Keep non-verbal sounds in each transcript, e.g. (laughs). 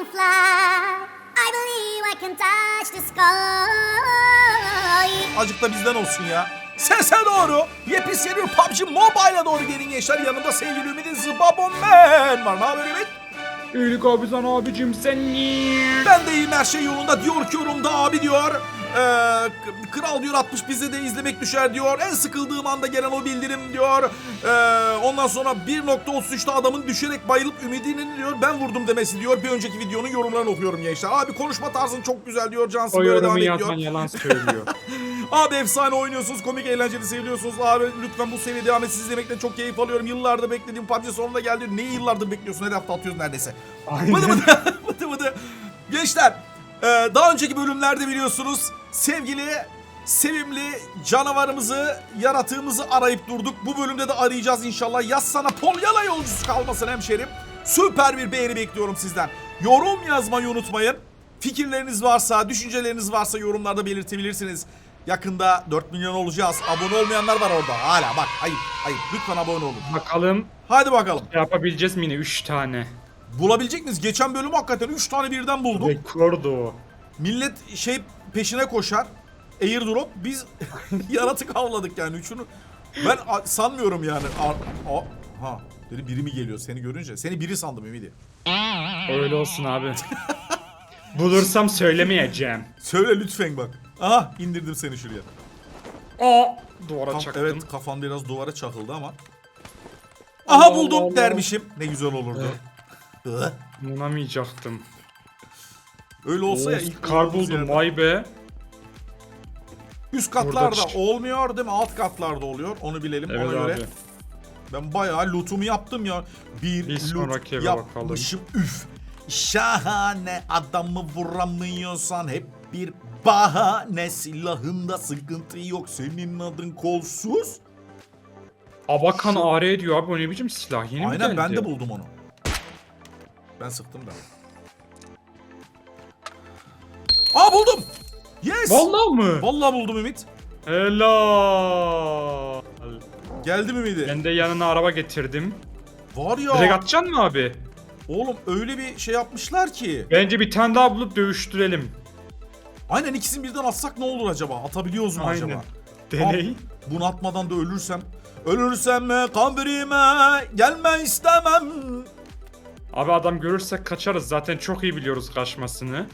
can fly. I believe I can touch the sky. Azıcık da bizden olsun ya. Sese doğru. Yepis geliyor PUBG Mobile'a doğru gelin gençler. Yanımda sevgili Ümit'in Zıbabon Man var. Ne haber Ümit? İyilik abi sen abicim sen niye? Ben de iyiyim her şey yolunda diyor ki yorumda abi diyor. Ee, kral diyor 60 bize de izlemek düşer diyor. En sıkıldığım anda gelen o bildirim diyor. Ee, ondan sonra 1.33'te adamın düşerek bayılıp ümidinin diyor ben vurdum demesi diyor. Bir önceki videonun yorumlarını okuyorum gençler. Abi konuşma tarzın çok güzel diyor. Cansın O böyle devam yorumu et diyor. yazman yalan söylüyor. (laughs) Abi efsane oynuyorsunuz, komik eğlenceli seviyorsunuz. Abi lütfen bu seviye devam et. Sizi izlemekten çok keyif alıyorum. Yıllardır beklediğim PUBG sonunda geldi. Neyi yıllardır bekliyorsun? Her hafta atıyoruz neredeyse. Aynen. Bıdı bıdı, (laughs) bıdı bıdı. Gençler, e, daha önceki bölümlerde biliyorsunuz sevgili, sevimli canavarımızı, yaratığımızı arayıp durduk. Bu bölümde de arayacağız inşallah. Yaz sana Polyana yolcusu kalmasın hemşerim. Süper bir beğeni bekliyorum sizden. Yorum yazmayı unutmayın. Fikirleriniz varsa, düşünceleriniz varsa yorumlarda belirtebilirsiniz. Yakında 4 milyon olacağız. Abone olmayanlar var orada. Hala bak ayıp ayıp. Lütfen abone olun. Bakalım Hadi bakalım. yapabileceğiz mi yine 3 tane? Bulabilecek miyiz? Geçen bölüm hakikaten 3 tane birden bulduk. Rekordu o. Millet şey peşine koşar. Airdrop biz (laughs) yaratık avladık yani üçünü. Ben sanmıyorum yani. A- a- ha dedi biri mi geliyor seni görünce? Seni biri sandım Ümidi. Öyle olsun abi. (laughs) Bulursam söylemeyeceğim. Söyle lütfen bak. Aha indirdim seni şuraya. Aa duvara Kaf- çaktım. evet kafan biraz duvara çakıldı ama. Aha Allah buldum Allah. dermişim. Ne güzel olurdu. Hı. İnanamayacaktım. Öyle olsa ya ilk kar bulduğumuz buldum yerde. vay be. Üst katlarda Burada- olmuyor değil mi? Alt katlarda oluyor. Onu bilelim. Evet Ona göre abi. Ben bayağı lootumu yaptım ya. Bir, Bir sonraki loot eve bakalım. yapmışım. Üf. Şahane adamı vuramıyorsan hep bir bahane. Silahında sıkıntı yok. Senin adın kolsuz. Abakan AR diyor abi o ne biçim silah yeni mi Aynen geldi? ben de buldum onu. Ben sıktım da. Aa buldum. Yes. Vallahi mı? Vallahi buldum Ümit. Helal. Geldi mi Ümidi? Ben de yanına araba getirdim. Var ya. Direkt atacaksın mı abi? Oğlum öyle bir şey yapmışlar ki. Bence bir tane daha bulup dövüştürelim. Aynen ikisini birden atsak ne olur acaba? Atabiliyoruz mu Aynen. acaba? Deney. Bunu atmadan da ölürsem. Ölürsem kabirime gelme istemem. Abi adam görürsek kaçarız. Zaten çok iyi biliyoruz kaçmasını.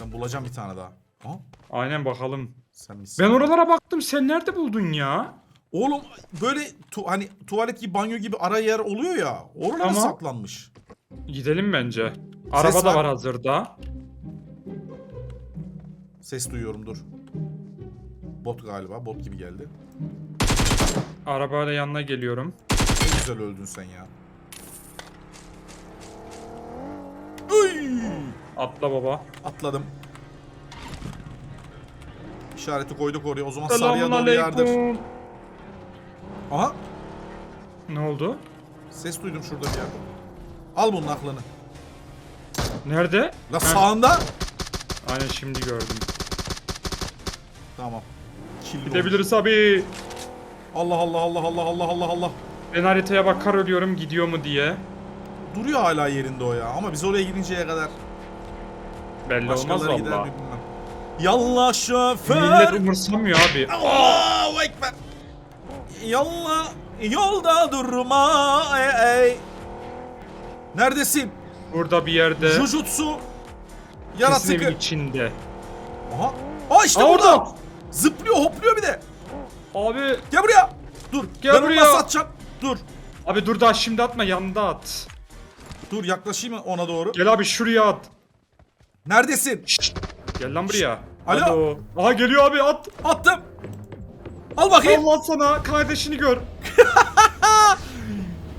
Ben bulacağım bir tane daha. Ha? Aynen bakalım. Sen misin? Ben oralara baktım. Sen nerede buldun ya? Oğlum böyle tu- hani tuvalet gibi banyo gibi ara yer oluyor ya. Oralara Tamam. saklanmış. Gidelim bence. Araba var. da var hazırda. Ses duyuyorum dur. Bot galiba. Bot gibi geldi. Arabayla yanına geliyorum. Ne güzel öldün sen ya. Uy! Atla baba. Atladım. İşareti koyduk oraya. O zaman sarıya doğru yardır. Aha. Ne oldu? Ses duydum şurada bir yerde. Al bunun aklını. Nerede? La Heh, sağında. Aynen şimdi gördüm. Tamam. Killi olmuş. Gidebiliriz abi. Allah Allah Allah Allah Allah Allah Allah. Ben haritaya bakar ölüyorum gidiyor mu diye. Duruyor hala yerinde o ya. Ama biz oraya gidinceye kadar Belli olmaz başkaları gider mi valla. bilmem. Yallah şoför. Millet umursamıyor abi. Allahu Ekber. Yallah yolda durma. Ey, ey. Neredesin? Burada bir yerde. Jujutsu. Kesin evin Yaratık. içinde. Aha. Aa işte Aa, burada. orada. Zıplıyor hopluyor bir de. Abi. Gel buraya. Dur. Gel ben buraya. nasıl atacağım? Dur. Abi dur daha şimdi atma yanında at. Dur yaklaşayım ona doğru. Gel abi şuraya at. Neredesin? Gel lan buraya. Alo. Aha geliyor abi at. Attım. Al bakayım. Allah sana kardeşini gör. (laughs)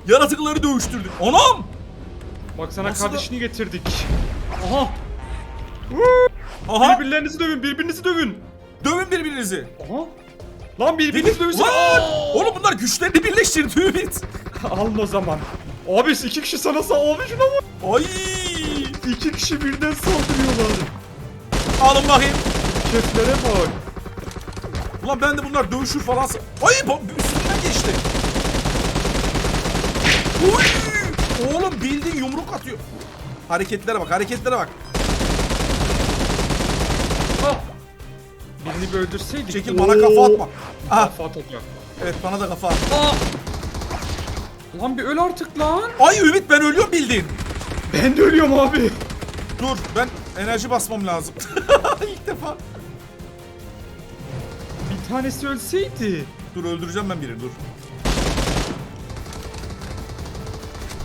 Yaratıkları dövüştürdük. Anam. Bak sana Nasıl da- kardeşini getirdik. Aha. Aha. Birbirlerinizi dövün birbirinizi dövün. Dövün birbirinizi. Aha. Lan birbirinizi dövün. Lan! Oğlum bunlar güçlerini birleştirdi Ümit. Alın o zaman. Abi iki kişi sana sağ abi şuna bak. Ay. İki kişi birden saldırıyorlar. Alın bakayım. Şeflere bak. Ulan ben de bunlar dövüşür falan. Ay üstünden geçti. Uy! Oğlum bildiğin yumruk atıyor. Hareketlere bak hareketlere bak. Ah! Birini bir öldürseydik. Çekil bana kafa atma. Aha Kafa atacak. evet bana da kafa at. Aa! Lan bir öl artık lan. Ay Ümit ben ölüyorum bildiğin. Ben de ölüyorum abi. Dur ben enerji basmam lazım. (laughs) İlk defa. Bir tanesi ölseydi. Dur öldüreceğim ben birini dur.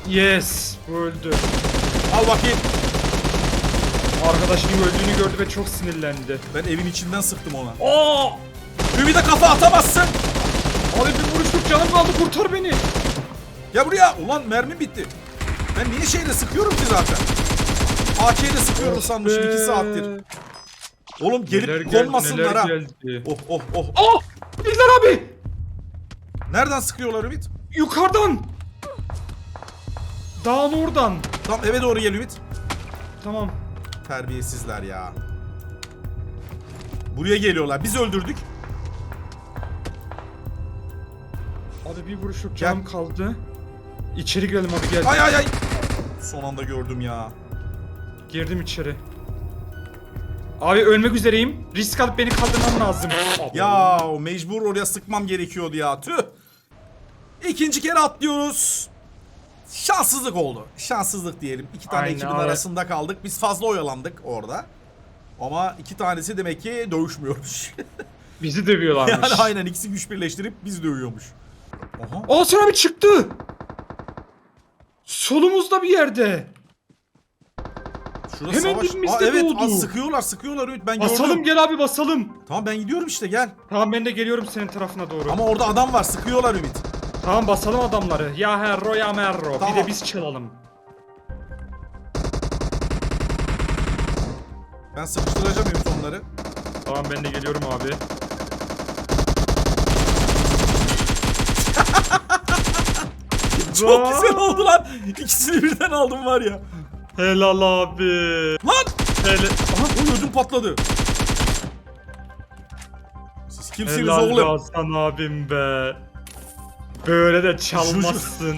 Yes. Bu öldü. Al bakayım. Arkadaşının öldüğünü gördü ve çok sinirlendi. Ben evin içinden sıktım ona. Aa! Ümit'e kafa atamazsın. Abi bir vuruşluk canım kaldı kurtar beni. Ya buraya. Ulan mermi bitti. Ben niye şeyle sıkıyorum ki zaten? AK'yle sıkıyorum sanmışım 2 saattir. Oğlum gelip Neler konmasınlar ha. geldi. Oh oh oh. Aa! İlder abi! Nereden sıkıyorlar Ümit? Yukarıdan! Dağın oradan. Tamam eve doğru gel Ümit. Tamam. Terbiyesizler ya. Buraya geliyorlar. Biz öldürdük. Abi bir vuruşluk Gel. canım kaldı. İçeri girelim abi gel. Ay ay ay. Son anda gördüm ya. Girdim içeri. Abi ölmek üzereyim. Risk alıp beni kaldırman lazım. Ya mecbur oraya sıkmam gerekiyordu ya. Tüh. İkinci kere atlıyoruz. Şanssızlık oldu. Şanssızlık diyelim. İki tane Aynen, ekibin evet. arasında kaldık. Biz fazla oyalandık orada. Ama iki tanesi demek ki dövüşmüyormuş. (laughs) Bizi dövüyorlarmış. yani aynen ikisi güç birleştirip biz dövüyormuş. Aha. Aa sen abi çıktı. Solumuzda bir yerde. Şurada Hemen savaş. dibimizde Aa, evet doğdu. az sıkıyorlar sıkıyorlar Ümit ben Basalım gördüm. gel abi basalım. Tamam ben gidiyorum işte gel. Tamam ben de geliyorum senin tarafına doğru. Ama orada adam var sıkıyorlar Ümit. Tamam basalım adamları. Ya herro ya merro. Tamam. Bir de biz çalalım. Ben sıkıştıracağım Ümit onları. Tamam ben de geliyorum abi. (laughs) Çok güzel oldu lan. İkisini birden aldım var ya. Helal abi. Lan! Hele... Aha. Ödüm patladı. Siz kimsiniz Helal oğlum? Hasan abim be. Böyle de çalmazsın.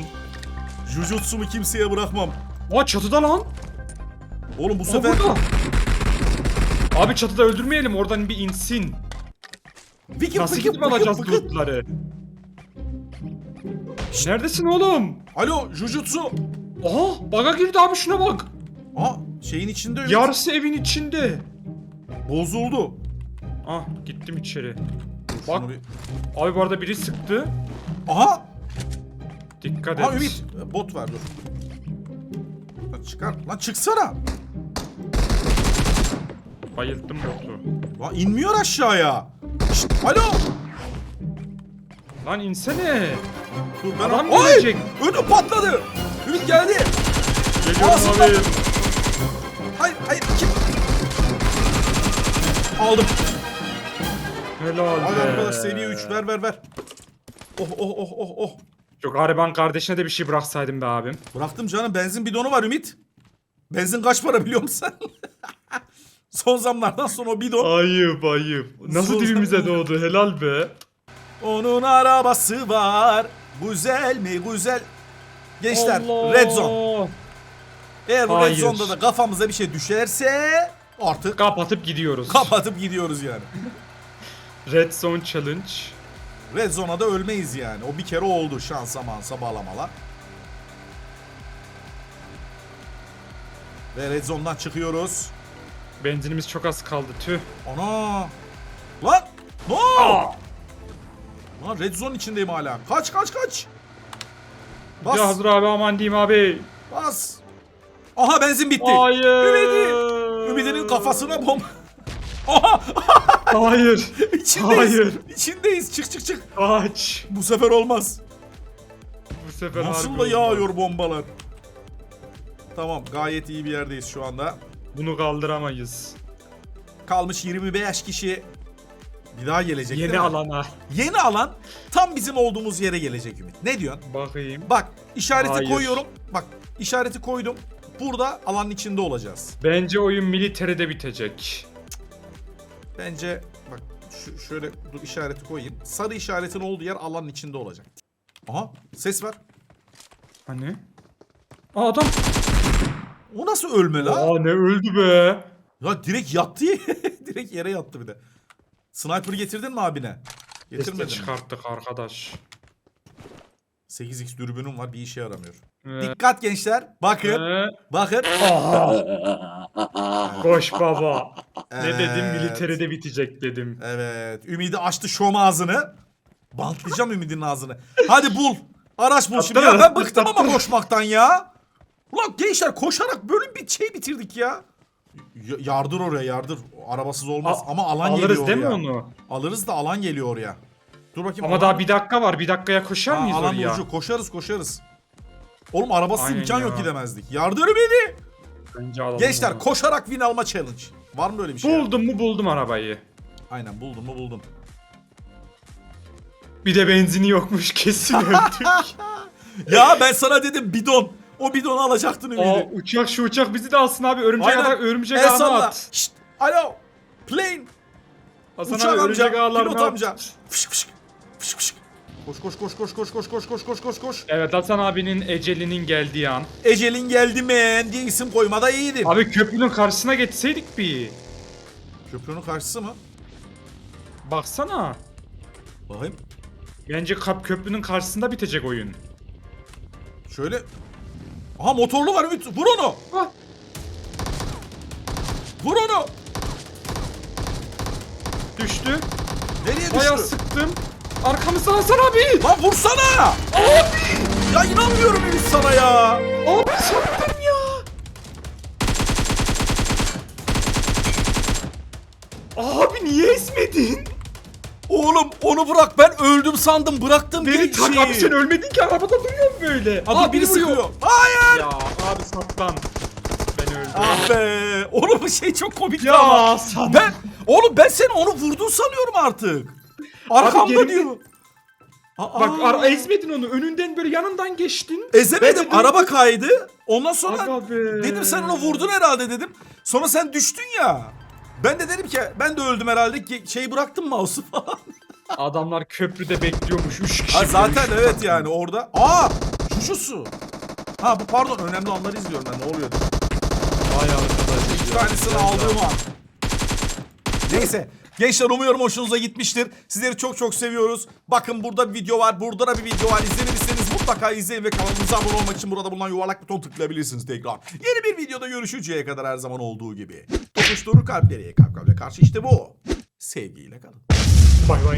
Jujutsu'mu kimseye bırakmam. Aa çatıda lan. Oğlum bu Aa, sefer burada. Abi çatıda öldürmeyelim oradan bir insin. Viking Nasıl gidip alacağız Viking Lootları? Neredesin oğlum? Alo Jujutsu. Aha baga girdi abi şuna bak. Aa şeyin içinde Ümit. Yarısı evin içinde. Bozuldu. Ah gittim içeri. Şunu Bak. bir- Abi bu arada biri sıktı. Aha. Dikkat et. Aa Ümit bot ver dur. Lan çıkar. Lan çıksana. Bayılttım botu. Lan inmiyor aşağıya. Şşt, alo. Lan insene. Dur ben Adam Ay! gelecek. Önüm patladı. Ümit geldi. Geliyorum Ağzından- abi. Hayır hayır. Kim? Aldım. Helal Hadi be. arkadaş seviye 3 ver ver ver. Oh oh oh oh oh. Çok gariban kardeşine de bir şey bıraksaydım be abim. Bıraktım canım benzin bidonu var Ümit. Benzin kaç para biliyor musun? (laughs) Son zamlardan sonra o bidon. Ayıp ayıp. Nasıl Sus. dibimize doğdu helal be. Onun arabası var. Güzel mi güzel. Gençler Allah. Red Zone. Eğer bu Red Hayır. Zone'da da kafamıza bir şey düşerse artık Kapatıp gidiyoruz. kapatıp gidiyoruz yani. (laughs) Red Zone Challenge. Red Zone'a da ölmeyiz yani. O bir kere oldu şansa mansa bağlamalar. Ve Red Zone'dan çıkıyoruz. Benzinimiz çok az kaldı tüh. Ana! Lan! No! Aa! Lan Red Zone içindeyim hala. Kaç kaç kaç! Bas! Ya hazır abi aman diyeyim abi. Bas! Aha benzin bitti. Hayır. Ümidi! Ümidinin kafasına bomba. (laughs) Aha! Hayır. İçindeyiz. Hayır. İçindeyiz. Çık çık çık. Kaç. Bu sefer olmaz. Bu sefer Nasıl da yağıyor bombalar. Tamam gayet iyi bir yerdeyiz şu anda. Bunu kaldıramayız. Kalmış 25 kişi. Bir daha gelecek Yeni değil mi? alana. Yeni alan tam bizim olduğumuz yere gelecek Ümit. Ne diyorsun? Bakayım. Bak işareti Hayır. koyuyorum. Bak işareti koydum. Burada alanın içinde olacağız. Bence oyun militeride bitecek. Bence bak şu, şöyle dur işareti koyayım. Sarı işaretin olduğu yer alanın içinde olacak. Aha ses var. Hani? Aa adam. O nasıl ölme la? Aa ne öldü be. Ya direkt yattı. (laughs) direkt yere yattı bir de. Sniper getirdin mi abine? Getirmedin mi? çıkarttık arkadaş. 8x dürbünüm var bir işe yaramıyor. Ee, Dikkat gençler. Bakın. ee, Bakın. (laughs) koş baba. Ne dedim Evet. militeride bitecek dedim. Evet. Ümidi açtı şom ağzını. Bantlayacağım Ümid'in ağzını. Hadi bul. Araç bul şimdi. Ya ben bıktım ama koşmaktan ya. Ulan gençler koşarak bölüm bir şey bitirdik ya. Y- yardır oraya yardır. Arabasız olmaz A- ama alan Alırız geliyor değil mi onu? Alırız da alan geliyor oraya. Dur bakayım. Ama alan- daha bir dakika var. Bir dakikaya koşar Ha, mıyız alan oraya? vurucu. Koşarız koşarız. Oğlum arabasız Aynen imkan yok ya. gidemezdik. Yardır beni. Bence alalım Gençler onu. koşarak win alma challenge. Var mı böyle bir şey? Buldum mu buldum arabayı. Aynen buldum mu buldum. Bir de benzini yokmuş kesin öldük. (laughs) ya ben sana dedim bidon. O bidonu alacaktın Aa Ümidi. uçak şu uçak bizi de alsın abi. Örümcek Aynen. adam örümcek El ağına salla. at. Şşt. Alo. Plane. Hasan Uçak abi örümcek amca. ağlarına Pilot at. amca. Fışk fışk. Fışk fışk. Koş koş koş koş koş koş koş koş koş koş koş. Evet Hasan abinin ecelinin geldiği an. Ecelin geldi men diye isim koymada iyiydin. Abi köprünün karşısına geçseydik bir. Köprünün karşısı mı? Baksana. Bakayım. Bence kap köprünün karşısında bitecek oyun. Şöyle. Aha motorlu var Ümit. Vur onu. Ah, Vur onu. düştü. Nereye Bayağı düştü? sıktım. Arkamızda Hasan abi. Lan vursana. Abi. Ya inanmıyorum Ümit sana ya. Abi sattım ya. Abi niye esmedin? Onu bırak ben öldüm sandım bıraktım Beni direkt tak abi sen ölmedin ki arabada duruyorum böyle. Abi Aa, biri sıkıyor. Hayır. Ya abi sattan. Ben öldüm. Ah be. Oğlum bu şey çok komikti Ya ama. sen- Ben oğlum ben seni onu vurdun sanıyorum artık. Arkamda gerimde- diyor. Aa, Bak ara ezmedin onu. Önünden böyle yanından geçtin. Ezemedim. Araba kaydı. Ondan sonra Aga be. dedim sen onu vurdun herhalde dedim. Sonra sen düştün ya. Ben de dedim ki ben de öldüm herhalde ki şey bıraktım mouse'u falan. Adamlar köprüde bekliyormuş. Üç kişi. Ha, zaten ölmüş. evet yani orada. Aa şu şu su. Ha bu pardon önemli anları izliyorum ben ne oluyor. Vay arkadaş. Ya. tanesini aldığım an. Neyse. Gençler umuyorum hoşunuza gitmiştir. Sizleri çok çok seviyoruz. Bakın burada bir video var. Burada da bir video var. İzlemediyseniz mutlaka izleyin ve kanalımıza abone olmak için burada bulunan yuvarlak buton tıklayabilirsiniz tekrar. Yeni bir videoda görüşünceye kadar her zaman olduğu gibi. Tokuşturur kalpleriye kalp kalple karşı işte bu. Sevgiyle kalın. ปล่อยไว้